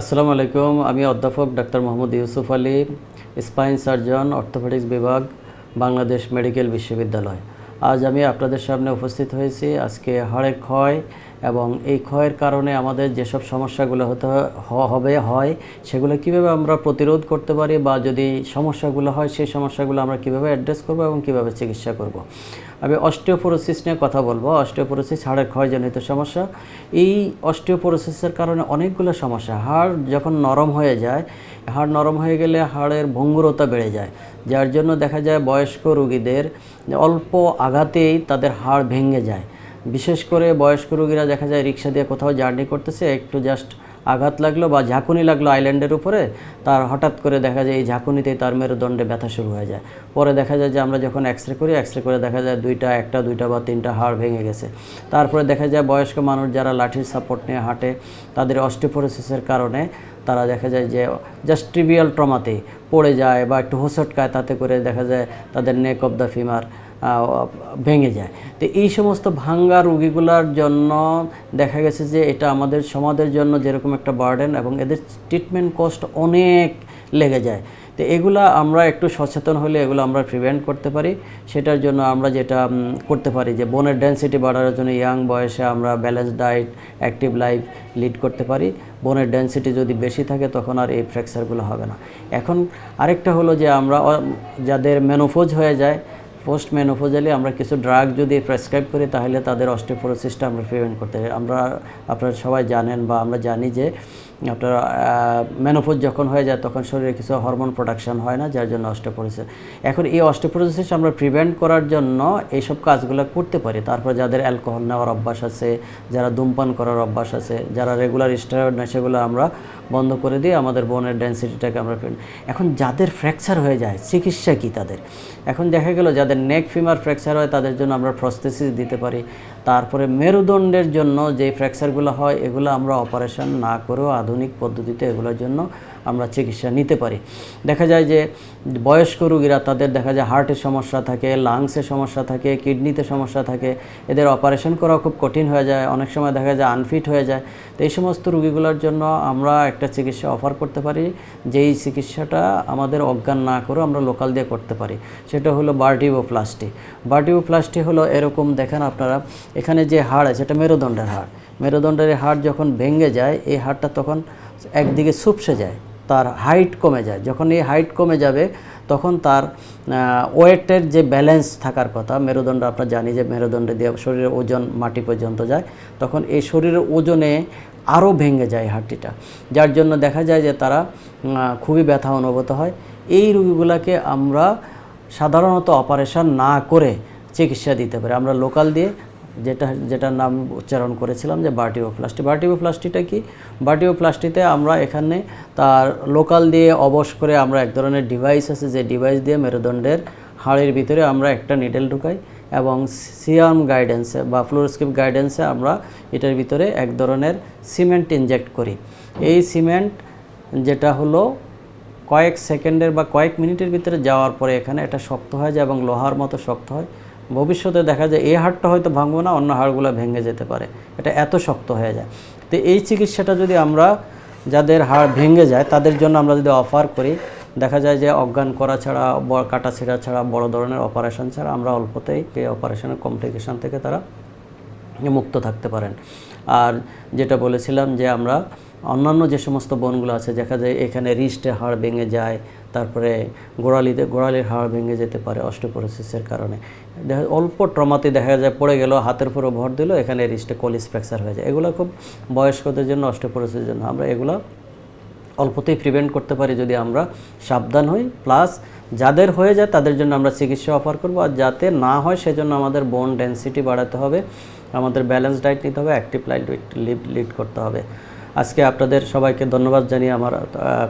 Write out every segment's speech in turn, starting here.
আসসালামু আলাইকুম, আমি অধ্যাপক doctor Mohammad Yusuf Ali, spine surgeon, orthopaedics বিভাগ, বাংলাদেশ মেডিকেল বিশ্ববিদ্যালয়। আজ আমি আপনাদের সামনে উপস্থিত হয়েছি। আজকে হাড়ে ক্ষয় এবং এই ক্ষয়ের কারণে আমাদের যেসব সমস্যাগুলো হতে হবে, হয়, সেগুলো কীভাবে আমরা প্রতিরোধ করতে পারি বা যদি সমস্যাগুলো হয়, সেই সমস্যাগুলো আমরা কীভাবে অ্যাড্রেস করব এবং কীভাবে চিকিৎসা করব। আমি অস্টিওপোরোসিস নিয়ে কথা বলব। অস্টিওপোরোসিস হাড়ের ক্ষয়জনিত সমস্যা। এই অস্টিওপোরোসিসের কারণে অনেকগুলো সমস্যা। হাড় যখন নরম হয়ে যায়, হাড় নরম হয়ে গেলে হাড়ের ভঙ্গুরতা বেড়ে যায়। যার জন্য দেখা যায় বয়স্ক রোগীদের অল্প আঘাতেই তাদের হাড় ভেঙে যায়। বিশেষ করে বয়স্ক রোগীরা দেখা যায় রিক্সা দিয়ে কোথাও জার্নি করতেছে, একটু জাস্ট আঘাত লাগল বা ঝাঁকুনি লাগল আইল্যান্ডের উপরে, তার হঠাৎ করে দেখা যায় এই ঝাঁকুনিতেই তার মেরুদণ্ডে ব্যথা শুরু হয়ে যায়। পরে দেখা যায় যে আমরা যখন এক্স রে করি এক্স রে করে দেখা যায় দুইটা, একটা, দুইটা বা তিনটা হাড় ভেঙে গেছে। তারপরে দেখা যায় বয়স্ক মানুষ যারা লাঠির সাপোর্ট নিয়ে হাঁটে, তাদের অস্টিওপোরোসিসের কারণে তারা দেখা যায় যে জাস্ট ট্রিভিয়াল ট্রমাতেই পড়ে যায় বা একটু হোসটকায় তাতে করে দেখা যায় তাদের নেক অফ দ্য ফিমার ভেঙে যায়। তো এই সমস্ত ভাঙ্গা রুগীগুলোর জন্য দেখা গেছে যে এটা আমাদের সমাজের জন্য যেরকম একটা বার্ডেন এবং এদের ট্রিটমেন্ট কস্ট অনেক লেগে যায়। তো এগুলা আমরা একটু সচেতন হলে এগুলো আমরা প্রিভেন্ট করতে পারি। সেটার জন্য আমরা যেটা করতে পারি যে বোনের ডেন্সিটি বাড়ানোর জন্য ইয়াং বয়সে আমরা balance diet, active life lead করতে পারি। বোনের ডেন্সিটি যদি বেশি থাকে তখন আর এই ফ্র্যাকচারগুলো হবে না। এখন আরেকটা হলো যে আমরা যাদের মেনোফোজ হয়ে যায় পোস্ট মেনোফোজালি আমরা কিছু ড্রাগ যদি প্রেসক্রাইব করি, তাহলে তাদের অস্টিওপোরোসিসটা আমরা প্রিভেন্ট করতে পারি আমরা, আপনারা সবাই জানেন বা আমরা জানি যে আপনার মেনোফোজ যখন হয়ে যায়, তখন শরীরে কিছু হরমোন প্রোডাকশন হয় না, যার জন্য অস্টিওপোরোসিস এখন এই অস্টিওপোরোসিস আমরা প্রিভেন্ট করার জন্য এইসব কাজগুলো করতে পারি। তারপর যাদের অ্যালকোহল নেওয়ার অভ্যাস আছে, যারা ধূমপান করার অভ্যাস আছে, যারা রেগুলার স্টেরয়েড নেয়, সেগুলো আমরা বন্ধ করে দিয়ে আমাদের বোনের ডেন্সিটিটাকে আমরা এখন যাদের ফ্র্যাকচার হয়ে যায়, চিকিৎসা কী তাদের? এখন দেখা গেল যাদের নেক ফিমার ফ্র্যাকচার হয় তাদের জন্য আমরা প্রস্থেসিস দিতে পারি। তারপরে মেরুদণ্ডের জন্য যে ফ্র্যাকচারগুলো হয়, এগুলো আমরা অপারেশন না করেও আধুনিক পদ্ধতিতে এগুলোর জন্য আমরা চিকিৎসা নিতে পারি। দেখা যায় যে বয়স্ক রোগীরা, তাদের দেখা যায় হার্টের সমস্যা থাকে, লাংসের সমস্যা থাকে, কিডনিতে সমস্যা থাকে। এদের অপারেশন করা খুব কঠিন হয়ে যায়, অনেক সময় দেখা যায় আনফিট হয়ে যায়। তো এই সমস্ত রুগীগুলোর জন্য আমরা একটা চিকিৎসা অফার করতে পারি, যেই চিকিৎসাটা আমাদের অজ্ঞান না করেও আমরা লোকাল দিয়ে করতে পারি। সেটা হলো বার্টিওপ্লাস্টি বার্টিওপ্লাস্টি হলো এরকম, দেখেন আপনারা এখানে যে হাড় আছে, এটা মেরুদণ্ডের হাড়। মেরুদণ্ডের হাড় যখন ভেঙে যায়, এই হাড়টা তখন একদিকে সুপসে যায়, তার হাইট কমে যায়। যখন এই হাইট কমে যাবে, তখন তার ওয়েটের যে ব্যালেন্স থাকার কথা, মেরুদণ্ড আমরা জানি যে মেরুদণ্ডে দিয়ে শরীরের ওজন মাটি পর্যন্ত যায়, তখন এই শরীরের ওজনে আরও ভেঙে যায় হাড়টিটা। যার জন্য দেখা যায় যে তারা খুবই ব্যথা অনুভূত হয়। এই রোগীগুলোকে আমরা সাধারণত অপারেশন না করে চিকিৎসা দিতে পারি। আমরা লোকাল দিয়ে যেটা, যেটার নাম উচ্চারণ করেছিলাম যে বার্টিওপ্লাস্টি বার্টিওপ্লাস্টিটা কি? বার্টিওপ্লাস্টিতে আমরা এখানে তার লোকাল দিয়ে অবশ করে আমরা এক ধরনের ডিভাইস আছে, যে ডিভাইস দিয়ে মেরুদণ্ডের হাড়ের ভিতরে আমরা একটা নিডেল ঢুকাই এবং সিয়াম গাইডেন্সে বা ফ্লোরস্কিপ গাইডেন্সে আমরা এটার ভিতরে এক ধরনের সিমেন্ট ইনজেক্ট করি। এই সিমেন্ট যেটা হলো কয়েক সেকেন্ডের বা কয়েক মিনিটের ভিতরে যাওয়ার পরে এখানে এটা শক্ত হয়ে যায় এবং লোহার মতো শক্ত হয়। ভবিষ্যতে দেখা যায় এই হাড়টা হয়তো ভাঙবো না, অন্য হাড়গুলো ভেঙে যেতে পারে। এটা এত শক্ত হয়ে যায়। তো এই চিকিৎসাটা যদি আমরা যাদের হাড় ভেঙে যায়, তাদের জন্য আমরা যদি অফার করি, দেখা যায় যে অজ্ঞান করা ছাড়া কাটা ছেঁড়া ছাড়া, বড় ধরনের অপারেশন ছাড়া, আমরা অল্পতেই এই অপারেশনের কমপ্লিকেশন থেকে তারা মুক্ত থাকতে পারেন। আর যেটা বলেছিলাম যে আমরা অন্যান্য যে সমস্ত বনগুলো আছে, দেখা যায় এখানে রিস্টে হাড় ভেঙে যায়, তারপরে গোড়ালিতে, গোড়ালির হাড় ভেঙে যেতে পারে অস্টোপোরোসিসের কারণে। দেখা অল্প ট্রমাতে দেখা যায় পড়ে গেল, হাতের উপরে ভর দিল, এখানে রিস্টে কলিস ফ্র্যাকচার হয়ে যায়। এগুলো খুব বয়স্কদের জন্য অস্টোপোরোসিসের জন্য। আমরা এগুলো অল্পতেই প্রিভেন্ট করতে পারি যদি আমরা সাবধান হই। প্লাস যাদের হয়ে যায়, তাদের জন্য আমরা চিকিৎসা অফার করব। আর যাতে না হয়, সেজন্য আমাদের বোন ডেন্সিটি বাড়াতে হবে। আমাদের ব্যালেন্স ডায়েট নিতে হবে অ্যাক্টিভ লিড লিড করতে হবে। আজকে আপনাদের সবাইকে ধন্যবাদ জানিয়ে আমার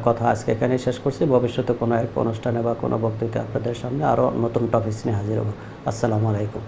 কথা আজকে এখানে শেষ করছি। ভবিষ্যতে কোনো এক অনুষ্ঠানে বা কোনো বক্তৃতা আপনাদের সামনে আরও নতুন টপিক নিয়ে হাজির হব। আসসালামু আলাইকুম।